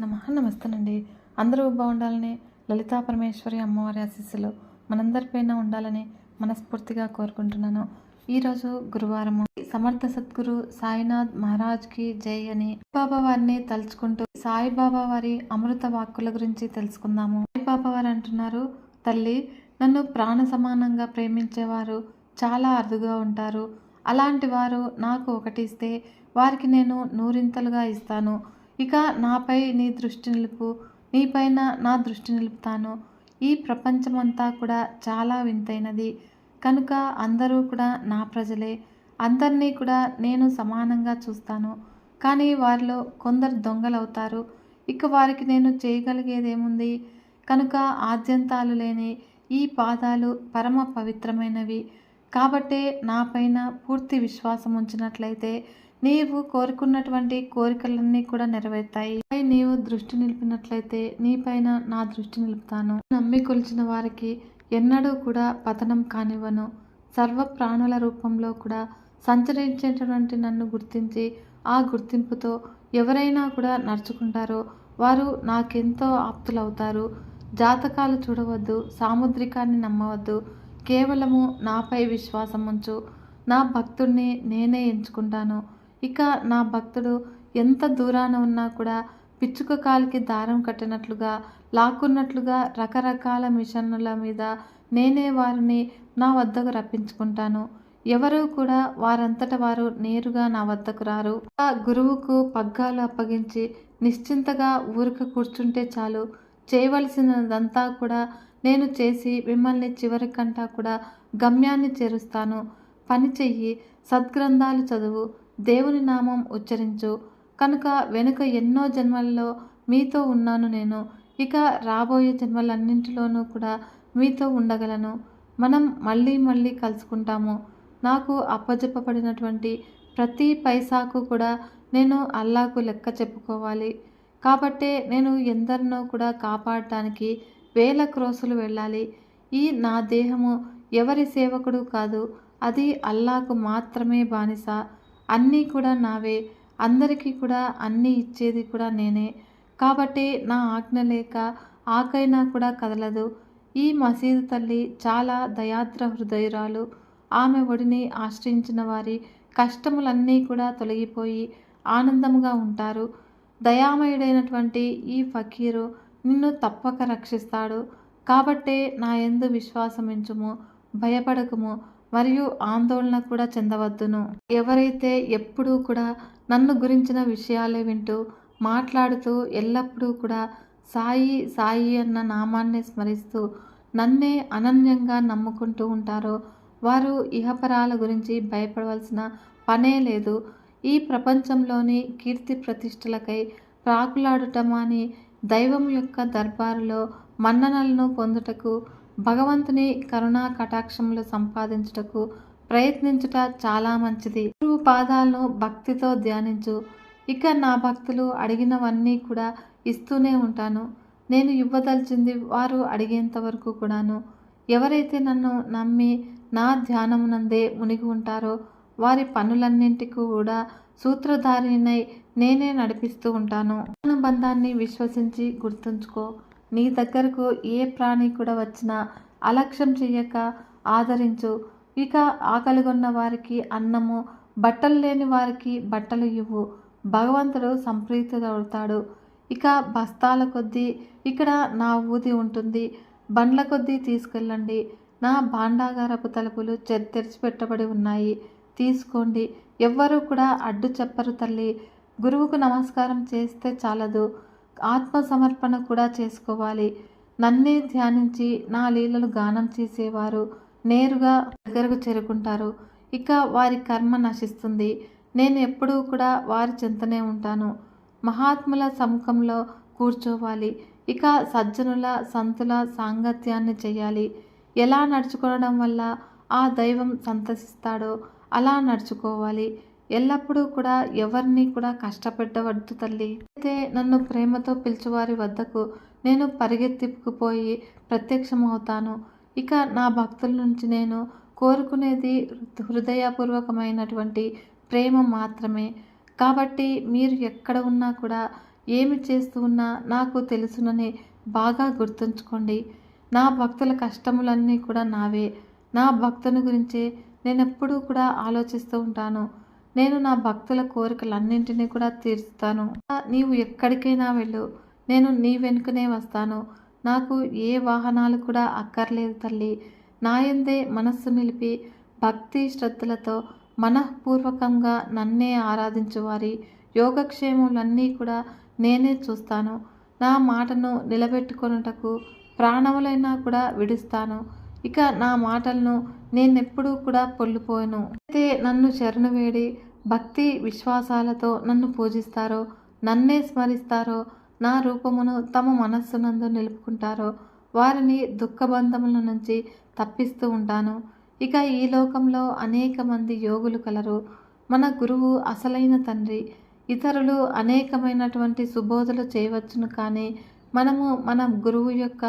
నమ. నమస్తేనండి. అందరూ బాగుండాలని లలితా పరమేశ్వరి అమ్మవారి ఆశీస్సులు మనందరిపైన ఉండాలని మనస్ఫూర్తిగా కోరుకుంటున్నాను. ఈరోజు గురువారము సమర్థ సద్గురు సాయినాథ్ మహారాజ్కి జై అని బాబా వారిని తలుచుకుంటూ సాయిబాబా వారి అమృత వాక్కుల గురించి తెలుసుకుందాము. సాయిబాబా వారు అంటున్నారు తల్లి నన్ను ప్రాణ సమానంగా ప్రేమించేవారు చాలా అరుదుగా ఉంటారు. అలాంటి వారు నాకు ఒకటి ఇస్తే వారికి నేను నూరింతలుగా ఇస్తాను. ఇక నాపై నీ దృష్టి నిలుపు నీపైన నా దృష్టి నిలుపుతాను. ఈ ప్రపంచమంతా కూడా చాలా వింతైనది. కనుక అందరూ కూడా నా ప్రజలే. అందరినీ కూడా నేను సమానంగా చూస్తాను. కానీ వారిలో కొందరు దొంగలవుతారు. ఇక వారికి నేను చేయగలిగేదేముంది? కనుక ఆద్యంతాలు లేని ఈ పాదాలు పరమ పవిత్రమైనవి. కాబట్టే నాపైన పూర్తి విశ్వాసం ఉంచినట్లయితే నీవు కోరుకున్నటువంటి కోరికలన్నీ కూడా నెరవేరుతాయి. పై నీవు దృష్టి నిలిపినట్లయితే నీపైన నా దృష్టి నిలుపుతాను. నమ్మి కొలిచిన వారికి ఎన్నడూ కూడా పతనం కానివ్వను. సర్వ ప్రాణుల రూపంలో కూడా సంచరించేటటువంటి నన్ను గుర్తించి ఆ గుర్తింపుతో ఎవరైనా కూడా నడుచుకుంటారో వారు నాకెంతో ఆప్తులవుతారు. జాతకాలు చూడవద్దు సాముద్రికాన్ని నమ్మవద్దు. కేవలము నాపై విశ్వాసం ఉంచు నా భక్తుణ్ణి నేనే ఎంచుకుంటాను. ఇక నా భక్తుడు ఎంత దూరాన ఉన్నా కూడా పిచ్చుక కాలికి దారం కట్టినట్లుగా లాక్కున్నట్లుగా రకరకాల మిషన్ల మీద నేనే వారిని నా వద్దకు రప్పించుకుంటాను. ఎవరు కూడా వారంతట వారు నేరుగా నా వద్దకు రారు. ఆ గురువుకు పగ్గాలు అప్పగించి నిశ్చింతగా ఊరిక కూర్చుంటే చాలు. చేయవలసినదంతా కూడా నేను చేసి మిమ్మల్ని చివరికంటా కూడా గమ్యాన్ని చేరుస్తాను. పని చెయ్యి సద్గ్రంథాలు చదువు దేవుని నామం ఉచ్చరించు. కనుక వెనుక ఎన్నో జన్మల్లో మీతో ఉన్నాను నేను. ఇక రాబోయే జన్మలన్నింటిలోనూ కూడా మీతో ఉండగలను. మనం మళ్ళీ మళ్ళీ కలుసుకుంటాము. నాకు అప్పజెప్పబడినటువంటి ప్రతి పైసాకు కూడా నేను అల్లాకు లెక్క చెప్పుకోవాలి. కాబట్టే నేను ఎందరినో కూడా కాపాడటానికి వేల క్రోసులు వెళ్ళాలి. ఈ నా దేహము ఎవరి సేవకుడు కాదు. అది అల్లాకు మాత్రమే బానిస. అన్నీ కూడా నావే. అందరికీ కూడా అన్నీ ఇచ్చేది కూడా నేనే. కాబట్టి నా ఆజ్ఞ లేక ఆకైనా కూడా కదలదు. ఈ మసీదు తల్లి చాలా దయాద్ర హృదయురాలు. ఆమె ఒడిని ఆశ్రయించిన వారి కష్టములన్నీ కూడా తొలగిపోయి ఆనందంగా ఉంటారు. దయామయుడైనటువంటి ఈ ఫకీరు నిన్ను తప్పక రక్షిస్తాడు. కాబట్టే నా ఎందు విశ్వాసమించుము భయపడకుము. మరియు ఆందోళన కూడా చెందవద్దును. ఎవరైతే ఎప్పుడూ కూడా నన్ను గురించిన విషయాలే వింటూ మాట్లాడుతూ ఎల్లప్పుడూ కూడా సాయి సాయి అన్న నామాన్ని స్మరిస్తూ నన్నే అనన్యంగా నమ్ముకుంటూ ఉంటారో వారు ఇహపరాల గురించి భయపడవలసిన పనే లేదు. ఈ ప్రపంచంలోని కీర్తి ప్రతిష్టలకై ప్రాకులాడుటమాని దైవం యొక్క దర్బారులో మన్ననలను పొందుటకు భగవంతుని కరుణా కటాక్షములు సంపాదించుటకు ప్రయత్నించుట చాలా మంచిది. గురువు పాదాలను భక్తితో ధ్యానించు. ఇక నా భక్తులు అడిగినవన్నీ కూడా ఇస్తూనే ఉంటాను. నేను ఇవ్వదలిచింది వారు అడిగేంత వరకు కూడాను. ఎవరైతే నన్ను నమ్మి నా ధ్యానమునందే మునిగి ఉంటారో వారి పనులన్నింటికి కూడా సూత్రధారినై నేనే నడిపిస్తూ ఉంటాను. అనుబంధాన్ని విశ్వసించి గుర్తుంచుకో. నీ దగ్గరకు ఏ ప్రాణి కూడా వచ్చినా అలక్ష్యం చెయ్యక ఆదరించు. ఇక ఆకలిగొన్న వారికి అన్నము బట్టలు లేని వారికి బట్టలు ఇవ్వు. భగవంతుడు సంప్రీతుడవుతాడు. ఇక బస్తాల కొద్దీ ఇక్కడ నా ఊది ఉంటుంది. బండ్ల కొద్దీ తీసుకెళ్ళండి. నా భాండాగారపు తలుపులు చె- తెరిచిపెట్టబడి ఉన్నాయి. తీసుకోండి. ఎవ్వరూ కూడా అడ్డు చెప్పరు తల్లి. గురువుకు నమస్కారం చేస్తే చాలదు. ఆత్మ సమర్పణ కూడా చేసుకోవాలి. నన్నే ధ్యానించి నా లీలలు గానం చేసేవారు నేరుగా దగ్గరకు చేరుకుంటారు. ఇక వారి కర్మ నశిస్తుంది. నేను ఎప్పుడూ కూడా వారి చెంతనే ఉంటాను. మహాత్ముల సముఖంలో కూర్చోవాలి. ఇక సజ్జనుల సంతుల సాంగత్యాన్ని చేయాలి. ఎలా నడుచుకోవడం వల్ల ఆ దైవం సంతసిస్తాడో అలా నడుచుకోవాలి. ఎల్లప్పుడూ కూడా ఎవరిని కూడా కష్టపెట్టవద్దు తల్లి. అయితే నన్ను ప్రేమతో పిలిచేవారి వద్దకు నేను పరిగెత్తిపోయి ప్రత్యక్షమవుతాను. ఇక నా భక్తుల నుంచి నేను కోరుకునేది హృదయపూర్వకమైనటువంటి ప్రేమ మాత్రమే. కాబట్టి మీరు ఎక్కడ ఉన్నా కూడా ఏమి చేస్తూ ఉన్నా నాకు తెలుసునని బాగా గుర్తుంచుకోండి. నా భక్తుల కష్టములన్నీ కూడా నావే. నా భక్తుని గురించి నేను ఎప్పుడూ కూడా ఆలోచిస్తూ ఉంటాను. నేను నా భక్తుల కోరికలన్నింటినీ కూడా తీర్చుతాను నీవు ఎక్కడికైనా వెళ్ళు. నేను నీ వెనుకనే వస్తాను. నాకు ఏ వాహనాలు కూడా అక్కర్లేదు తల్లి. నాయందే మనస్సు నిలిపి భక్తి శ్రద్ధలతో మనఃపూర్వకంగా నన్నే ఆరాధించు వారి యోగక్షేమములన్నీ కూడా నేనే చూస్తాను. నా మాటను నిలబెట్టుకొనుటకు ప్రాణములైనా కూడా విడుస్తాను. ఇక నా మాటలను నేనెప్పుడూ కూడా పొల్లిపోయాను. అయితే నన్ను శరణు వేడి భక్తి విశ్వాసాలతో నన్ను పూజిస్తారో నన్నే స్మరిస్తారో నా రూపమును తమ మనస్సునందు నిలుపుకుంటారో వారిని దుఃఖబంధముల నుంచి తప్పిస్తూ ఉంటాను. ఇక ఈ లోకంలో అనేక మంది యోగులు కలరు. మన గురువు అసలైన తండ్రి. ఇతరులు అనేకమైనటువంటి సుబోధలు చేయవచ్చును కానీ మనము మన గురువు యొక్క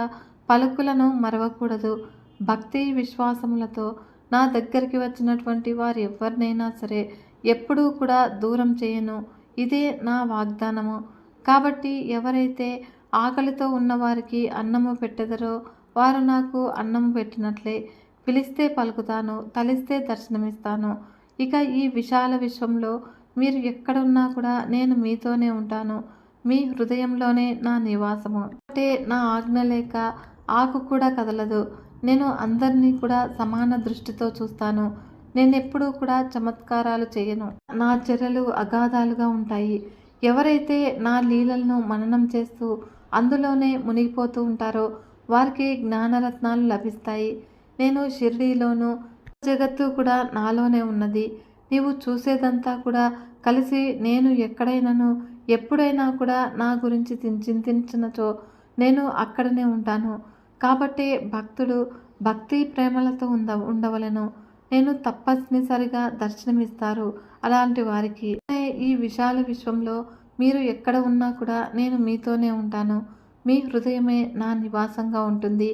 పలుకులను మరవకూడదు. భక్తి విశ్వాసములతో నా దగ్గరికి వచ్చినటువంటి వారు ఎవరినైనా సరే ఎప్పుడూ కూడా దూరం చేయను. ఇదే నా వాగ్దానము. కాబట్టి ఎవరైతే ఆకలితో ఉన్నవారికి అన్నము పెట్టెదరో వారు నాకు అన్నము పెట్టినట్లే. పిలిస్తే పలుకుతాను తలిస్తే దర్శనమిస్తాను. ఇక ఈ విశాల విశ్వంలో మీరు ఎక్కడున్నా కూడా నేను మీతోనే ఉంటాను. మీ హృదయంలోనే నా నివాసము. అంటే నా ఆజ్ఞ లేక ఆకు కూడా కదలదు. నేను అందరినీ కూడా సమాన దృష్టితో చూస్తాను. నేను ఎప్పుడూ కూడా చమత్కారాలు చేయను. నా చర్యలు అగాధాలుగా ఉంటాయి. ఎవరైతే నా లీలలను మననం చేస్తూ అందులోనే మునిగిపోతూ ఉంటారో వారికి జ్ఞానరత్నాలు లభిస్తాయి. నేను షిర్డీలోను జగత్తు కూడా నాలోనే ఉన్నది. నీవు చూసేదంతా కూడా కలిసి నేను ఎక్కడైనాను ఎప్పుడైనా కూడా నా గురించి చింతించినచో నేను అక్కడనే ఉంటాను. కాబట్టి భక్తుడు భక్తి ప్రేమలతో ఉంద ఉండవలెను. నేను తప్పనిసరిగా దర్శనమిస్తారు అలాంటి వారికి. ఈ విశాల విశ్వంలో మీరు ఎక్కడ ఉన్నా కూడా నేను మీతోనే ఉంటాను. మీ హృదయమే నా నివాసంగా ఉంటుంది.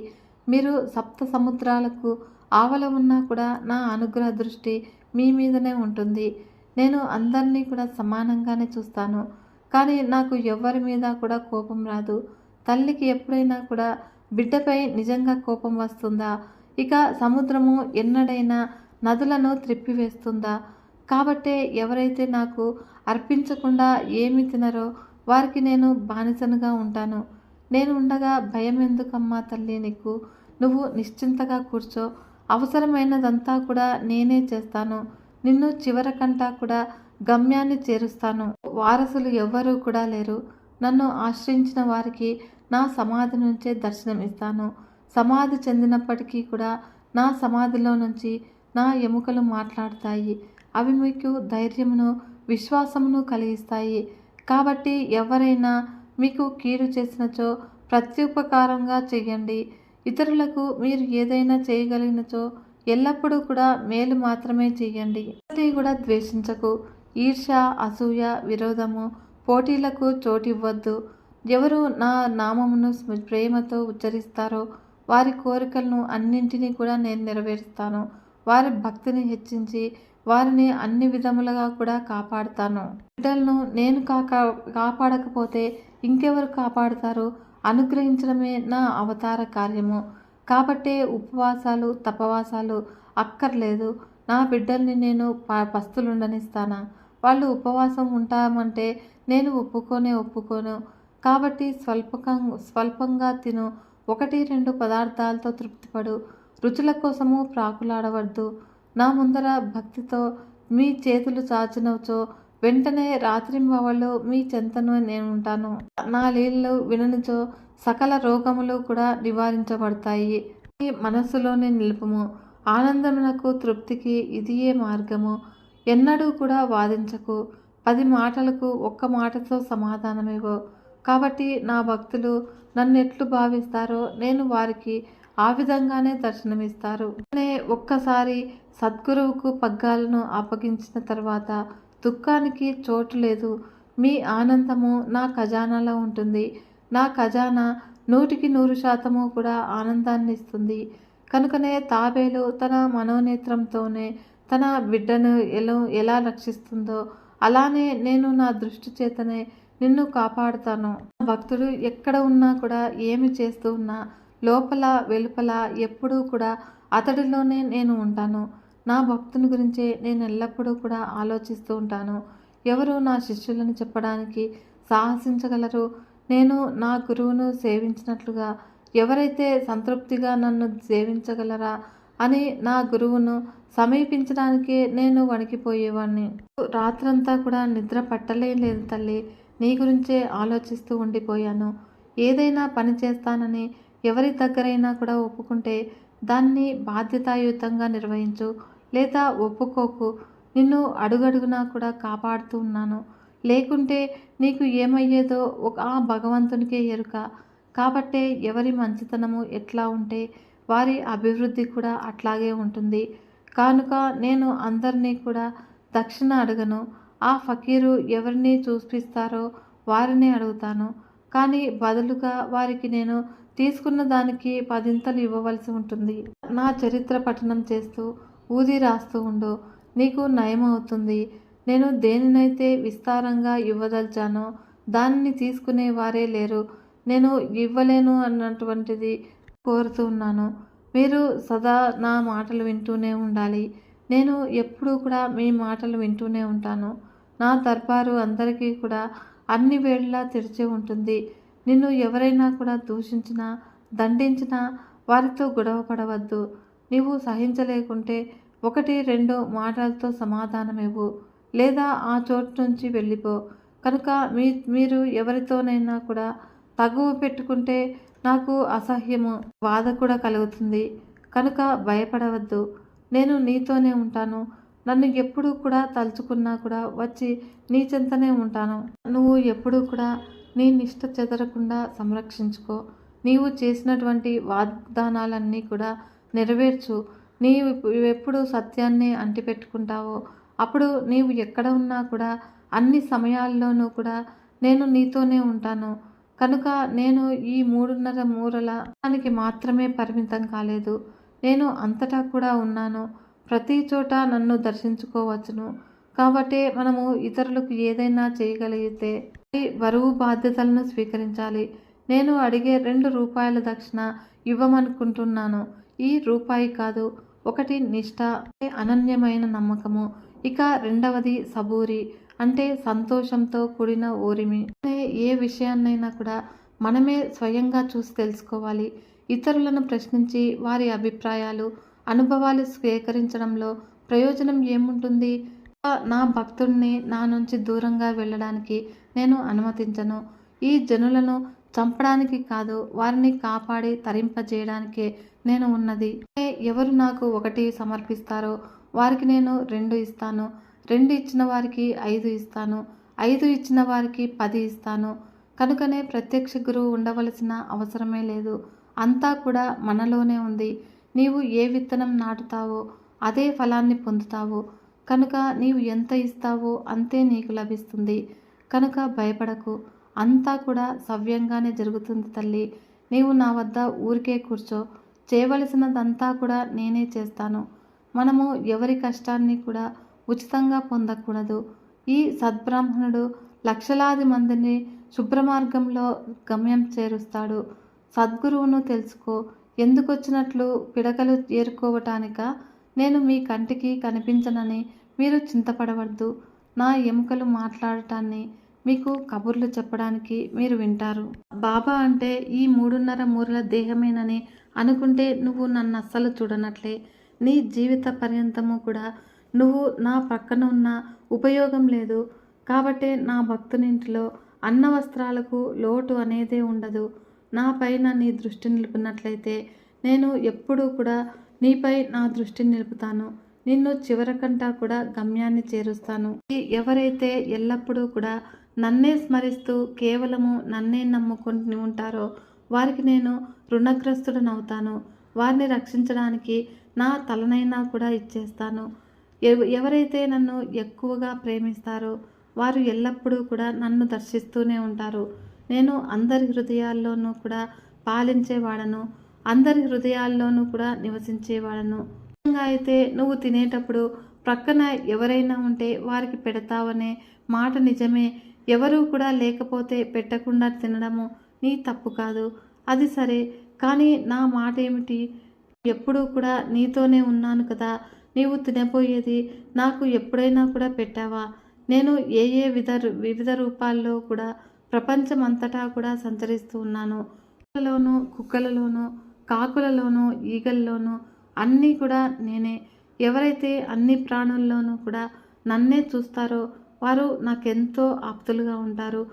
మీరు సప్త సముద్రాలకు ఆవల ఉన్నా కూడా నా అనుగ్రహ దృష్టి మీ మీదనే ఉంటుంది. నేను అందరినీ కూడా సమానంగానే చూస్తాను. కానీ నాకు ఎవరి మీద కూడా కోపం రాదు. తల్లికి ఎప్పుడైనా కూడా బిడ్డపై నిజంగా కోపం వస్తుందా? ఇక సముద్రము ఎన్నడైనా నదులను త్రిప్పివేస్తుందా? కాబట్టే ఎవరైతే నాకు అర్పించకుండా ఏమి తినరో వారికి నేను బానిసనుగా ఉంటాను. నేను ఉండగా భయం ఎందుకమ్మా తల్లి నీకు? నువ్వు నిశ్చింతగా కూర్చో. అవసరమైనదంతా కూడా నేనే చేస్తాను. నిన్ను చివరకంటా కూడా గమ్యాన్ని చేరుస్తాను. వారసులు ఎవ్వరూ కూడా లేరు. నన్ను ఆశ్రయించిన వారికి నా సమాధి నుంచే దర్శనం ఇస్తాను. సమాధి చెందినప్పటికీ కూడా నా సమాధిలో నుంచి నా ఎముకలు మాట్లాడతాయి. అవి మీకు ధైర్యమును విశ్వాసమును కలిగిస్తాయి. కాబట్టి ఎవరైనా మీకు కీడు చేసినచో ప్రత్యుపకారంగా చేయండి. ఇతరులకు మీరు ఏదైనా చేయగలిగినచో ఎల్లప్పుడూ కూడా మేలు మాత్రమే చేయండి. ఎవరిని కూడా ద్వేషించకు. ఈర్ష అసూయ విరోధము పోటీలకు చోటివ్వద్దు. ఎవరు నా నామమును ప్రేమతో ఉచ్చరిస్తారో వారి కోరికలను అన్నింటినీ కూడా నేను నెరవేరుస్తాను. వారి భక్తిని హెచ్చించి వారిని అన్ని విధములుగా కూడా కాపాడుతాను. బిడ్డలను నేను కాక కాపాడకపోతే ఇంకెవరు కాపాడుతారు? అనుగ్రహించడమే నా అవతార కార్యము. కాబట్టే ఉపవాసాలు తపవాసాలు అక్కర్లేదు. నా బిడ్డల్ని నేను ప- పస్తులుండనిస్తానా? వాళ్ళు ఉపవాసం ఉంటామంటే నేను ఒప్పుకోనే ఒప్పుకోను. కాబట్టి స్వల్పకం స్వల్పంగా తిను. ఒకటి రెండు పదార్థాలతో తృప్తిపడు. రుచుల కోసము ప్రాకులాడవద్దు. నా ముందర భక్తితో మీ చేతులు చాచినవచో. వెంటనే రాత్రింబవళ్ళు మీ చెంతను నేను ఉంటాను నా లీలలు విననిచో. సకల రోగములు కూడా నివారించబడతాయి. ఈ మనస్సులోనే నిలుపుము. ఆనందమునకు తృప్తికి ఇదియే మార్గము. ఎన్నడూ కూడా వాదించకు. పది మాటలకు ఒక్క మాటతో సమాధానమివ్వు. కాబట్టి నా భక్తులు నన్ను ఎట్లు భావిస్తారో నేను వారికి ఆ విధంగానే దర్శనమిస్తారు. అనే ఒక్కసారి సద్గురువుకు పగ్గాలను అప్పగించిన తర్వాత దుఃఖానికి చోటు లేదు. మీ ఆనందము నా ఖజానాలో ఉంటుంది. నా ఖజానా నూటికి నూరు శాతము కూడా ఆనందాన్ని ఇస్తుంది. కనుకనే తాబేలు తన మనోనేత్రంతోనే తన బిడ్డను ఎలా ఎలా రక్షిస్తుందో అలానే నేను నా దృష్టి చేతనే నిన్ను కాపాడుతాను. భక్తుడు ఎక్కడ ఉన్నా కూడా ఏమి చేస్తూ ఉన్నా లోపల వెలుపల ఎప్పుడూ కూడా అతడిలోనే నేను ఉంటాను. నా భక్తుని గురించే నేను ఎల్లప్పుడూ కూడా ఆలోచిస్తూ ఉంటాను. ఎవరు నా శిష్యులను చెప్పడానికి సాహసించగలరు? నేను నా గురువును సేవించినట్లుగా ఎవరైతే సంతృప్తిగా నన్ను సేవించగలరా అని నా గురువును సమీపించడానికే నేను వణికిపోయేవాడిని రాత్రంతా కూడా నిద్ర పట్టలేదు లేదు తల్లి. నీ గురించే ఆలోచిస్తూ ఉండిపోయాను. ఏదైనా పని చేస్తానని ఎవరి దగ్గరైనా కూడా ఒప్పుకుంటే దాన్ని బాధ్యతాయుతంగా నిర్వహించు లేదా ఒప్పుకోకు. నిన్ను అడుగడుగునా కూడా కాపాడుతూ ఉన్నాను. లేకుంటే నీకు ఏమయ్యేదో ఒక ఆ భగవంతునికే ఎరుక. కాబట్టే ఎవరి మంచితనము ఎట్లా ఉంటే వారి అభివృద్ధి కూడా అట్లాగే ఉంటుంది. కానుక నేను అందరినీ కూడా దక్షిణ అడగను. ఆ ఫకీరు ఎవరిని చూపిస్తారో వారిని అడుగుతాను. కానీ బదులుగా వారికి నేను తీసుకున్న దానికి పదింతలు ఇవ్వవలసి ఉంటుంది. నా చరిత్ర పఠనం చేస్తూ ఊది రాస్తూ ఉండు. నీకు నయమవుతుంది. నేను దేనినైతే విస్తారంగా ఇవ్వదలిచానో దానిని తీసుకునే వారే లేరు. నేను ఇవ్వలేను అన్నటువంటిది కోరుతూ ఉన్నాను. మీరు సదా నా మాటలు వింటూనే ఉండాలి. నేను ఎప్పుడూ కూడా మీ మాటలు వింటూనే ఉంటాను. నా దర్బారు అందరికీ కూడా అన్ని వేళలా తెరిచి ఉంటుంది. నిన్ను ఎవరైనా కూడా దూషించినా దండించినా వారితో గొడవ పడవద్దు. నీవు సహించలేకుంటే ఒకటి రెండు మాటలతో సమాధానం లేదా ఆ చోటు నుంచి వెళ్ళిపో. కనుక మీ మీరు ఎవరితోనైనా కూడా తగువ పెట్టుకుంటే నాకు అసహ్యము బాధ కూడా కలుగుతుంది. కనుక భయపడవద్దు. నేను నీతోనే ఉంటాను. నన్ను ఎప్పుడూ కూడా తలుచుకున్నా కూడా వచ్చి నీ చెంతనే ఉంటాను. నువ్వు ఎప్పుడూ కూడా నీ నిష్ట చెదరకుండా సంరక్షించుకో. నీవు చేసినటువంటి వాగ్దానాలన్నీ కూడా నెరవేర్చు. నీవు ఎప్పుడు సత్యాన్ని అంటిపెట్టుకుంటావో అప్పుడు నీవు ఎక్కడ ఉన్నా కూడా అన్ని సమయాల్లోనూ కూడా నేను నీతోనే ఉంటాను. కనుక నేను ఈ మూడున్నర మూరల దానికి మాత్రమే పరిమితం కాలేదు. నేను అంతటా కూడా ఉన్నాను. ప్రతి చోట నన్ను దర్శించుకోవచ్చును. కాబట్టి మనము ఇతరులకు ఏదైనా చేయగలిగితే బరువు బాధ్యతలను స్వీకరించాలి. నేను అడిగే రెండు రూపాయల దక్షిణ ఇవ్వమనుకుంటున్నాను. ఈ రూపాయి కాదు ఒకటి నిష్ఠ అనన్యమైన నమ్మకము. ఇక రెండవది సబూరి అంటే సంతోషంతో కూడిన ఓరిమి ఏ విషయాన్నైనా కూడా మనమే స్వయంగా చూసి తెలుసుకోవాలి. ఇతరులను ప్రశ్నించి వారి అభిప్రాయాలు అనుభవాలు స్వీకరించడంలో ప్రయోజనం ఏముంటుంది? నా భక్తుడిని నా నుంచి దూరంగా వెళ్ళడానికి నేను అనుమతించను. ఈ జనులను చంపడానికి కాదు వారిని కాపాడి తరింపజేయడానికే నేను ఉన్నది. ఎవరు నాకు ఒకటి సమర్పిస్తారో వారికి నేను రెండు ఇస్తాను. రెండు ఇచ్చిన వారికి ఐదు ఇస్తాను. ఐదు ఇచ్చిన వారికి పది ఇస్తాను. కనుకనే ప్రత్యక్ష గురువు ఉండవలసిన అవసరమే లేదు. అంతా కూడా మనలోనే ఉంది. నీవు ఏ విత్తనం నాటుతావో అదే ఫలాన్ని పొందుతావు కనుక నీవు ఎంత ఇస్తావో అంతే నీకు లభిస్తుంది. కనుక భయపడకు. అంతా కూడా సవ్యంగానే జరుగుతుంది తల్లి. నీవు నా వద్ద ఊరికే కూర్చో. చేయవలసినదంతా కూడా నేనే చేస్తాను. మనము ఎవరి కష్టాన్ని కూడా ఉచితంగా పొందకూడదు. ఈ సద్బ్రాహ్మణుడు లక్షలాది మందిని శుభ్రమార్గంలో గమ్యం చేరుస్తాడు. సద్గురువును తెలుసుకో. ఎందుకు వచ్చినట్లు పిడకలు ఏరుకోవటానిక? నేను మీ కంటికి కనిపించనని మీరు చింతపడవద్దు. నా ఎముకలు మాట్లాడటాన్ని మీకు కబుర్లు చెప్పడానికి మీరు వింటారు. బాబా అంటే ఈ మూడున్నర మూరల దేహమేనని అనుకుంటే నువ్వు నన్ను అస్సలు చూడనట్లే. నీ జీవిత పర్యంతము కూడా నువ్వు నా పక్కన ఉన్న ఉపయోగం లేదు. కాబట్టే నా భక్తునింటిలో అన్న వస్త్రాలకు లోటు అనేదే ఉండదు. నా పైన నీ దృష్టి నిలిపినట్లయితే నేను ఎప్పుడూ కూడా నీపై నా దృష్టిని నిలుపుతాను. నిన్ను చివరకంటా కూడా గమ్యాన్ని చేరుస్తాను. ఎవరైతే ఎల్లప్పుడూ కూడా నన్నే స్మరిస్తూ కేవలము నన్నే నమ్ముకొని ఉంటారో వారికి నేను రుణగ్రస్తుడనవుతాను. వారిని రక్షించడానికి నా తలనైనా కూడా ఇచ్చేస్తాను. ఎవ- ఎవరైతే నన్ను ఎక్కువగా ప్రేమిస్తారో వారు ఎల్లప్పుడూ కూడా నన్ను దర్శిస్తూనే ఉంటారు. నేను అందరి హృదయాల్లోనూ కూడా పాలించేవాడను అందరి హృదయాల్లోనూ కూడా నివసించేవాడను. ముఖ్యంగా అయితే నువ్వు తినేటప్పుడు ప్రక్కన ఎవరైనా ఉంటే వారికి పెడతావనే మాట నిజమే. ఎవరూ కూడా లేకపోతే పెట్టకుండా తినడము నీ తప్పు కాదు. అది సరే కానీ నా మాట ఏమిటి? ఎప్పుడూ కూడా నీతోనే ఉన్నాను కదా. నీవు తినబోయేది నాకు ఎప్పుడైనా కూడా పెట్టావా? నేను ఏ ఏ విధ వివిధ రూపాల్లో కూడా ప్రపంచం అంతటా కూడా సంచరిస్తూ ఉన్నాను. కుక్కలలోనూ కుక్కలలోనూ కాకులలోనూ ఈగల్లోనూ అన్నీ కూడా నేనే. ఎవరైతే అన్ని ప్రాణుల్లోనూ కూడా నన్నే చూస్తారో వారు నాకెంతో ఆప్తులుగా ఉంటారు.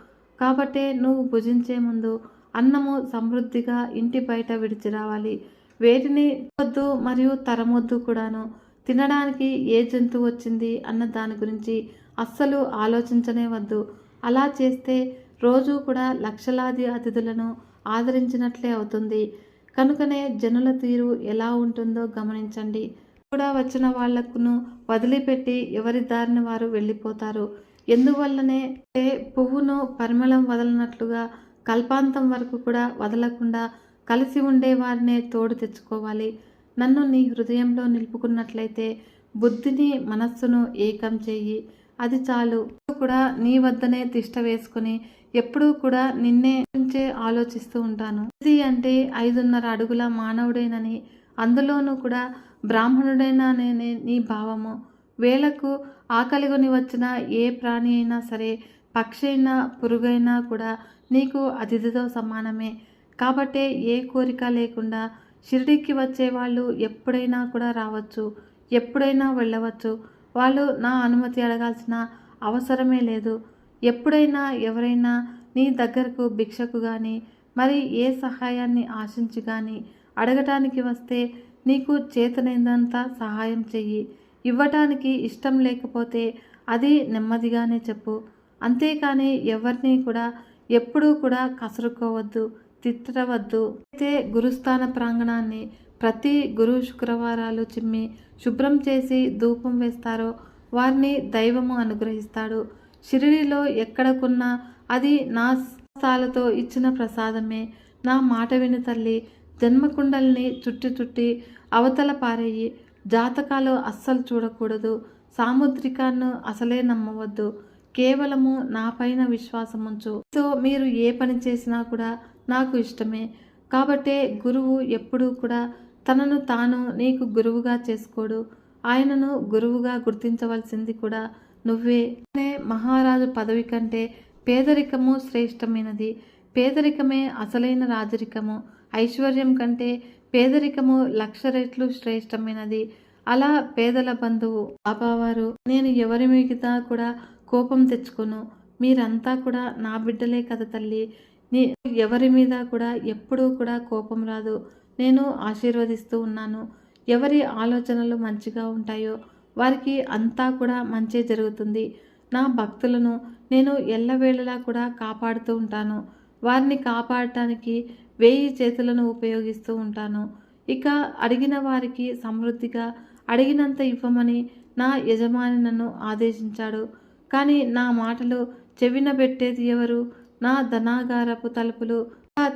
కాబట్టే నువ్వు భుజించే ముందు అన్నము సమృద్ధిగా ఇంటి బయట విడిచి రావాలి. వేటిని వద్దు మరియు తరమొద్దు కూడాను. తినడానికి ఏ జంతువు వచ్చింది అన్న దాని గురించి అస్సలు ఆలోచించనే వద్దు. అలా చేస్తే రోజు కూడా లక్షలాది అతిథులను ఆదరించినట్లే అవుతుంది. కనుకనే జనుల తీరు ఎలా ఉంటుందో గమనించండి. కూడా వచ్చిన వాళ్ళకును వదిలిపెట్టి ఎవరి దారిని వారు వెళ్ళిపోతారు. ఎందువల్లనే పువ్వును పరిమళం వదలనట్లుగా కల్పాంతం వరకు కూడా వదలకుండా కలిసి ఉండే వారినే తోడు తెచ్చుకోవాలి. నన్ను నీ హృదయంలో నిలుపుకున్నట్లయితే బుద్ధిని మనస్సును ఏకం చెయ్యి అది చాలు. కూడా నీ వద్దనే తిష్ట వేసుకుని ఎప్పుడూ కూడా నిన్నే గురించే ఆలోచిస్తూ ఉంటాను. ఇది అంటే ఐదున్నర అడుగుల మానవుడేనని అందులోనూ కూడా బ్రాహ్మణుడైనా నీ భావము. వేలకు ఆకలిగొని వచ్చిన ఏ ప్రాణి అయినా సరే పక్షి అయినా పురుగైనా కూడా నీకు అతిథితో సమానమే. కాబట్టే ఏ కోరిక లేకుండా షిరిడీకి వచ్చే వాళ్ళు ఎప్పుడైనా కూడా రావచ్చు ఎప్పుడైనా వెళ్ళవచ్చు. వాళ్ళు నా అనుమతి అడగాల్సిన అవసరమే లేదు. ఎప్పుడైనా ఎవరైనా నీ దగ్గరకు భిక్షకు కానీ మరి ఏ సహాయాన్ని ఆశించి కానీ అడగటానికి వస్తే నీకు చేతనైనంత సహాయం చెయ్యి. ఇవ్వటానికి ఇష్టం లేకపోతే అది నెమ్మదిగానే చెప్పు. అంతేకాని ఎవరిని కూడా ఎప్పుడూ కూడా కసురుకోవద్దు తిట్టవద్దు. అయితే గురుస్థాన ప్రాంగణాన్ని ప్రతి గురు శుక్రవారాలు చిమ్మి శుభ్రం చేసి ధూపం వేస్తారో వారిని దైవము అనుగ్రహిస్తాడు. షిరిడిలో ఎక్కడకున్నా అది నా స్థాలతో ఇచ్చిన ప్రసాదమే. నా మాట విని తల్లి. జన్మకుండల్ని చుట్టి చుట్టి అవతల పారేయి. జాతకాలు అస్సలు చూడకూడదు. సాముద్రికాన్ని అసలే నమ్మవద్దు. కేవలము నాపైన విశ్వాసం ఉంచు సో మీరు ఏ పని చేసినా కూడా నాకు ఇష్టమే. కాబట్టే గురువు ఎప్పుడూ కూడా తనను తాను నీకు గురువుగా చేసుకోడు. ఆయనను గురువుగా గుర్తించవలసింది కూడా నువ్వే. అనే మహారాజు పదవి కంటే పేదరికము శ్రేష్టమైనది. పేదరికమే అసలైన రాజరికము. ఐశ్వర్యం కంటే పేదరికము లక్ష రెట్లు శ్రేష్టమైనది. అలా పేదల బంధువు బాబావారు నేను ఎవరి మిగతా కూడా కోపం తెచ్చుకోను. మీరంతా కూడా నా బిడ్డలే కదా తల్లి. నీ ఎవరి మీద కూడా ఎప్పుడూ కూడా కోపం రాదు. నేను ఆశీర్వదిస్తూ ఉన్నాను. ఎవరి ఆలోచనలు మంచిగా ఉంటాయో వారికి అంతా కూడా మంచి జరుగుతుంది. నా భక్తులను నేను ఎల్లవేళలా కూడా కాపాడుతూ ఉంటాను. వారిని కాపాడటానికి వేయి చేతులను ఉపయోగిస్తూ ఉంటాను. ఇక అడిగిన వారికి సమృద్ధిగా అడిగినంత ఇవ్వమని నా యజమాని నన్ను ఆదేశించాడు. కానీ నా మాటలు చెవిన పెట్టేది ఎవరు? నా ధనాగారపు తలుపులు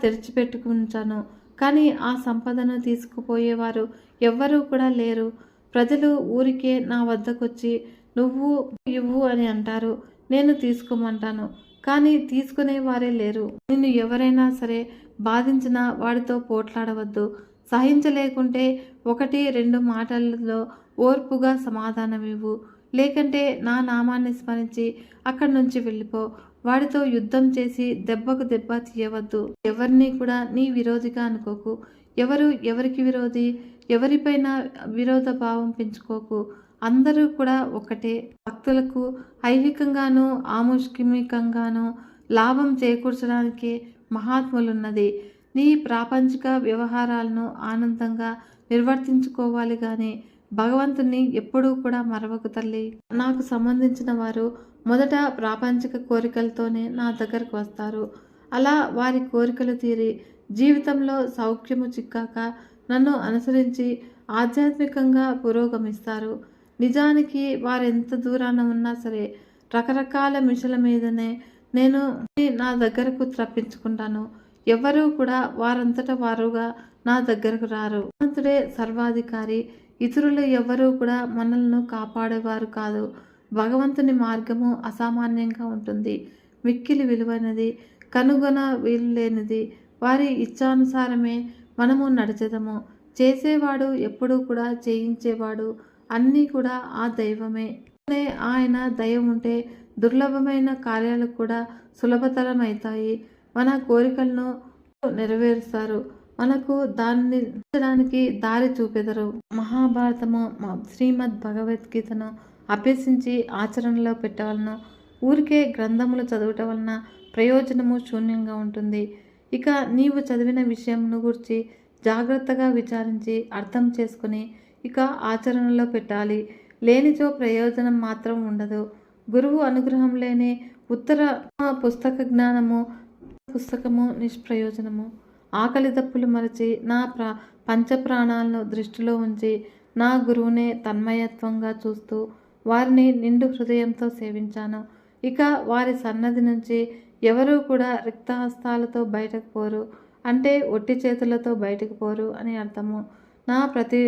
తెరిచిపెట్టుకుంటాను. కానీ ఆ సంపదను తీసుకుపోయేవారు ఎవ్వరూ కూడా లేరు. ప్రజలు ఊరికే నా వద్దకొచ్చి నువ్వు ఇవ్వు అని అంటారు. నేను తీసుకోమంటాను. కానీ తీసుకునే వారే లేరు. నిన్ను ఎవరైనా సరే బాధించినా వాడితో పోట్లాడవద్దు. సహించలేకుంటే ఒకటి రెండు మాటలలో ఓర్పుగా సమాధానమివ్వు. లేకంటే నా నామాన్ని స్మరించి అక్కడి నుంచి వెళ్ళిపో. వాడితో యుద్ధం చేసి దెబ్బకు దెబ్బ తీయవద్దు. ఎవరిని కూడా నీ విరోధిగా అనుకోకు. ఎవరు ఎవరికి విరోధి? ఎవరిపైన విరోధ భావం పెంచుకోకు. అందరూ కూడా ఒకటే. భక్తులకు ఐహికంగాను ఆముష్కిమికంగాను లాభం చేకూర్చడానికి మహాత్ములున్నది. నీ ప్రాపంచిక వ్యవహారాలను ఆనందంగా నిర్వర్తించుకోవాలి కానీ భగవంతుని ఎప్పుడూ కూడా మరవకు తల్లి. నాకు సంబంధించిన వారు మొదట ప్రాపంచిక కోరికలతోనే నా దగ్గరకు వస్తారు. అలా వారి కోరికలు తీరి జీవితంలో సౌఖ్యము చిక్కాక నన్ను అనుసరించి ఆధ్యాత్మికంగా పురోగమిస్తారు. నిజానికి వారు ఎంత దూరాన ఉన్నా సరే రకరకాల మిషల మీదనే నేను నా దగ్గరకు త్రప్పించుకుంటాను ఎవరూ కూడా వారంతట వారుగా నా దగ్గరకు రారు. భగవంతుడే సర్వాధికారి ఇతరులు ఎవరూ కూడా మనల్ని కాపాడేవారు కాదు. భగవంతుని మార్గము అసామాన్యంగా ఉంటుంది. మిక్కిలి విలువైనది కనుగొన వీలు లేనిది వారి ఇచ్ఛానుసారమే మనము నడిచెదము. చేసేవాడు ఎప్పుడూ కూడా చేయించేవాడు. అన్నీ కూడా ఆ దైవమే. ఆయన దయ ఉంటే దుర్లభమైన కార్యాలు కూడా సులభతరమవుతాయి. మన కోరికలను నెరవేరుస్తారు. మనకు దాన్ని దానికి దారి చూపెదరు. మహాభారతము మ- శ్రీమద్ భగవద్గీతను అభ్యసించి ఆచరణలో పెట్టవలన ఊరికే గ్రంథములు చదవటం వలన ప్రయోజనము శూన్యంగా ఉంటుంది. ఇక నీవు చదివిన విషయంను గురించి జాగ్రత్తగా విచారించి అర్థం చేసుకుని ఇక ఆచరణలో పెట్టాలి. లేనిచో ప్రయోజనం మాత్రం ఉండదు. గురువు అనుగ్రహం లేని ఉత్తర పుస్తక జ్ఞానము పుస్తకము నిష్ప్రయోజనము. ఆకలి దప్పులు మరచి నా ప్రా పంచప్రాణాలను దృష్టిలో ఉంచి నా గురువునే తన్మయత్వంగా చూస్తూ వారిని నిండు హృదయంతో సేవించాను. ఇక వారి సన్నది నుంచి ఎవరూ కూడా రిక్తహస్తాలతో బయటకు పోరు. అంటే ఒట్టి చేతులతో బయటకు పోరు అని అర్థము. నా ప్రతి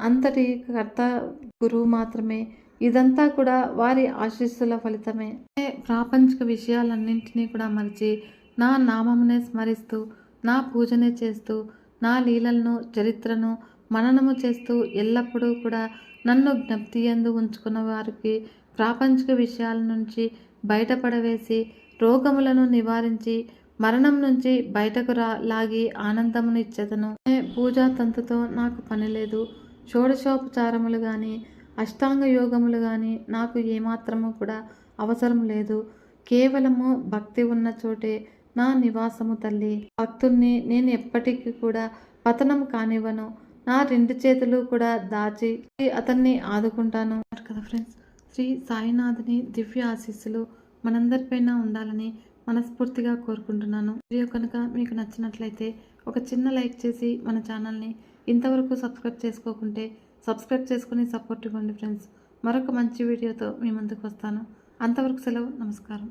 అంతటి కర్త గురువు మాత్రమే. ఇదంతా కూడా వారి ఆశీస్సుల ఫలితమే. ప్రాపంచిక విషయాలన్నింటినీ కూడా మరిచి నా నామమునే స్మరిస్తూ నా పూజనే చేస్తూ నా లీలలను చరిత్రను మననము చేస్తూ ఎల్లప్పుడూ కూడా నన్ను జ్ఞప్తి ఎందు ఉంచుకున్న వారికి ప్రాపంచిక విషయాల నుంచి బయటపడవేసి రోగములను నివారించి మరణం నుంచి బయటకు రా లాగి ఆనందమును ఇచ్చేదను. పూజా తంతుతో నాకు పని లేదు. షోడశోపచారములు కానీ అష్టాంగ యోగములు కానీ నాకు ఏమాత్రము కూడా అవసరం లేదు. కేవలము భక్తి ఉన్న చోటే నా నివాసము తల్లి. భక్తుణ్ణి నేను ఎప్పటికీ కూడా పతనం కానివ్వను. నా రెండు చేతులు కూడా దాచి అతన్ని ఆదుకుంటాను. కదా ఫ్రెండ్స్ శ్రీ సాయినాథుని దివ్య ఆశీస్సులు మనందరిపైన ఉండాలని మనస్ఫూర్తిగా కోరుకుంటున్నాను. వీడియో కనుక మీకు నచ్చినట్లయితే ఒక చిన్న లైక్ చేసి మన ఛానల్ని ఇంతవరకు సబ్స్క్రైబ్ చేసుకోకుంటే సబ్స్క్రైబ్ చేసుకుని సపోర్ట్ ఇవ్వండి ఫ్రెండ్స్. మరొక మంచి వీడియోతో మీ ముందుకు వస్తాను. అంతవరకు సెలవు నమస్కారం.